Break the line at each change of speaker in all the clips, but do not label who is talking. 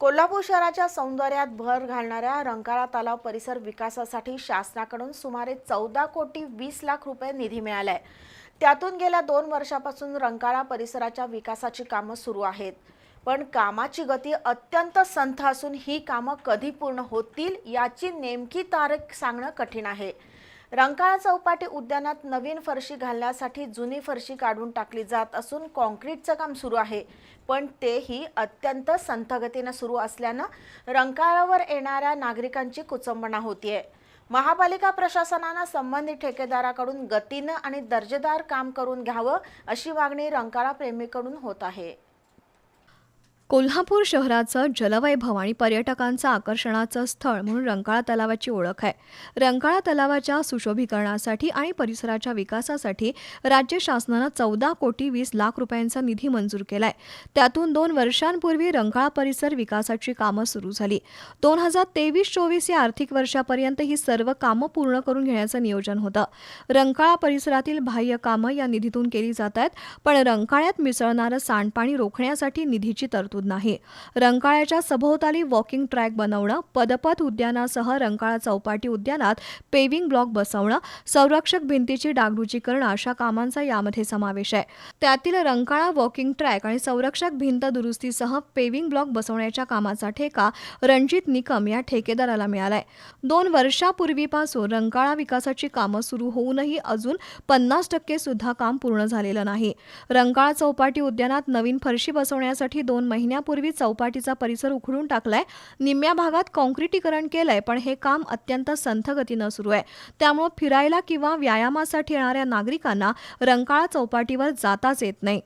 कोल्हापूर शहराच्या सौंदर्यात भर घालणाऱ्या रंकाळा तलाव परिसर विकासासाठी शासनाकडून सुमारे चौदा कोटी वीस लाख रुपये निधी मिळालाय. त्यातून गेल्या दोन वर्षापासून रंकाळा परिसराच्या विकासाची कामं सुरू आहेत. पण कामाची गती अत्यंत संथ असून ही कामं कधी पूर्ण होतील याची नेमकी तारीख सांगणं कठीण आहे. रंकाळा चौपाटी उद्यानात नवीन फरशी घालण्यासाठी जुनी फरशी काढून टाकली जात असून कॉन्क्रीटचं काम सुरू आहे. पण तेही अत्यंत संथगतीनं सुरू असल्यानं रंकाळावर येणाऱ्या नागरिकांची कुचंबणा होतीये. महापालिका प्रशासनानं संबंधित ठेकेदाराकडून गतीनं आणि दर्जेदार काम करून घ्यावं अशी मागणी रंकाळा प्रेमीकडून होत आहे.
कोल्हापूर शहराचं जलवैभव आणि पर्यटकांचं आकर्षणाचं स्थळ म्हणून रंकाळा तलावाची ओळख आहे. रंकाळा तलावाच्या सुशोभीकरणासाठी आणि परिसराच्या विकासासाठी राज्य शासनानं चौदा कोटी वीस लाख रुपयांचा निधी मंजूर केलाय. त्यातून दोन वर्षांपूर्वी रंकाळा परिसर विकासाची कामं सुरू झाली. दोन हजार तेवीस चोवीस या आर्थिक वर्षापर्यंत ही सर्व कामं पूर्ण करून घेण्याचं नियोजन होतं. रंकाळा परिसरातील बाह्य कामं या निधीतून केली जात आहेत पण रंकाळ्यात मिसळणारं सांडपाणी रोखण्यासाठी निधीची तरतूद नाही. रंकाळ्याच्या सभोवताली वॉकिंग ट्रॅक बनवणं पदपथ उद्यानासह रंकाळा चौपाटी उद्यानात पेविंग ब्लॉक बसवणं संरक्षक भिंतीची डागडुजी करणं अशा कामांचा यामध्ये समावेश आहे. त्यातील रंकाळा वॉकिंग ट्रॅक आणि संरक्षक भिंत दुरुस्तीसह पेविंग ब्लॉक बसवण्याच्या कामाचा ठेका रणजित निकम या ठेकेदाराला मिळालाय. दोन वर्षापूर्वीपासून रंकाळा विकासाची कामं सुरू होऊनही अजून पन्नास टक्के सुद्धा काम पूर्ण झालेलं नाही. रंकाळा चौपाटी उद्यानात नवीन फरशी बसवण्यासाठी दोन महिने महिन्यापूर्वी चौपाटीचा परिसर उखडून टाकलाय. निम्म्या भागात कॉन्क्रिटीकरण केलंय पण हे काम अत्यंत संथगतीनं सुरू आहे. त्यामुळे फिरायला किंवा व्यायामासाठी येणाऱ्या नागरिकांना रंकाळा चौपाटीवर जाताच येत नाही.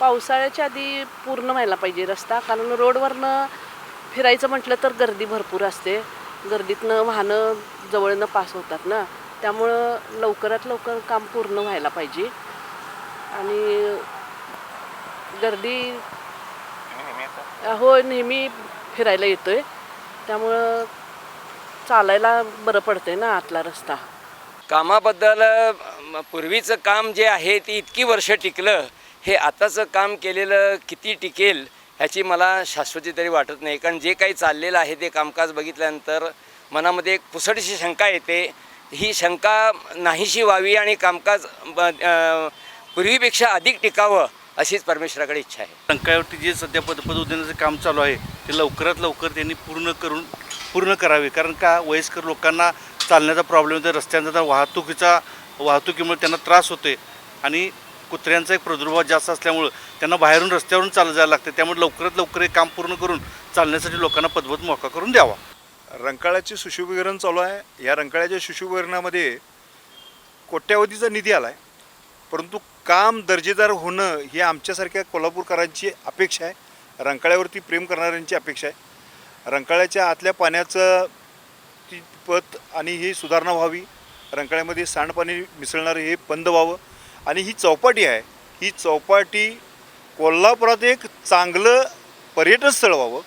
पावसाळ्याच्या आधी पूर्ण व्हायला पाहिजे. रस्ता कारण रोडवरनं फिरायचं म्हटलं तर गर्दी भरपूर असते. गर्दीतनं वाहनं जवळनं पास होतात ना. त्यामुळं लवकरात लवकर काम पूर्ण व्हायला पाहिजे. आणि गर्दी हो नेहमी फिरायला येतोय. त्यामुळं चालायला बरं पडतंय ना आतला रस्ता.
कामाबद्दल म, पूर्वीचं काम जे आहे ते इतकी वर्ष टिकलं हे आताचं काम केलेलं किती टिकेल ह्याची मला शाश्वती तरी वाटत नाही. कारण जे काही चाललेलं आहे ते कामकाज बघितल्यानंतर मनामध्ये एक पुसटशी शंका येते. ही शंका नाहीशी व्हावी आणि कामकाज ब- अं, पूर्वीपेक्षा अधिक टिकावं अशीच परमेश्वराकडे इच्छा आहे.
रंकाळ्यावरती जे सध्या पदपद उद्यानाचं काम चालू आहे ते लवकरात लवकर त्यांनी पूर्ण करून पूर्ण करावे. कारण का? वयस्कर लोकांना चालण्याचा प्रॉब्लेम होतो रस्त्यांचा तर वाहतुकीचा वाहतुकीमुळे त्यांना त्रास होते आणि कुत्र्यांचा एक प्रादुर्भाव जास्त असल्यामुळं त्यांना बाहेरून रस्त्यावरून चालत जायला लागते त्यामुळे लवकरात लवकर हे काम पूर्ण करून चालण्यासाठी लोकांना पदपद मोका करून द्यावा.
रंकाळ्याचे सुशोभीकरण चालू आहे. या रंकाळ्याच्या सुशोभीकरणामध्ये कोट्यावधीचा निधी आला आहे परंतु काम दर्जेदार होणं ही आमच्यासारख्या कोल्हापूरकरांची अपेक्षा आहे. रंकाळ्यावरती प्रेम करणाऱ्यांची अपेक्षा आहे. रंकाळ्याच्या आतल्या पाण्याचं ती पत आणि ही सुधारणा व्हावी. रंकाळ्यामध्ये सांडपाणी मिसळणारं हे बंद व्हावं. आणि ही चौपाटी आहे. ही चौपाटी कोल्हापुरात एक चांगलं पर्यटन स्थळ व्हावं.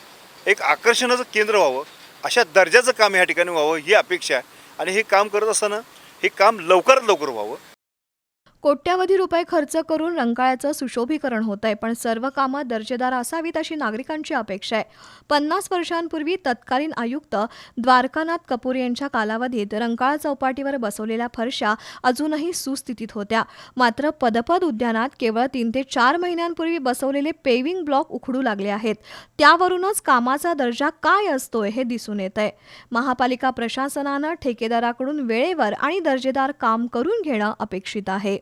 एक आकर्षणाचं केंद्र व्हावं. अशा दर्जाचं काम ह्या ठिकाणी व्हावं ही अपेक्षा आहे. आणि हे काम करत असताना हे काम लवकरात लवकर व्हावं.
कोट्यावधी रुपये खर्च करून रंकाळ्याचं सुशोभीकरण होत आहे पण सर्व कामं दर्जेदार असावीत अशी नागरिकांची अपेक्षा आहे. पन्नास वर्षांपूर्वी तत्कालीन आयुक्त द्वारकानाथ कपूर यांच्या कालावधीत रंकाळा चौपाटीवर बसवलेल्या फरशा अजूनही सुस्थितीत होत्या. मात्र पदपद उद्यानात केवळ तीन ते चार महिन्यांपूर्वी बसवलेले पेविंग ब्लॉक उखडू लागले आहेत. त्यावरूनच कामाचा दर्जा काय असतोय हे दिसून येत आहे महापालिका प्रशासनानं ठेकेदाराकडून वेळेवर आणि दर्जेदार काम करून घेणं अपेक्षित आहे.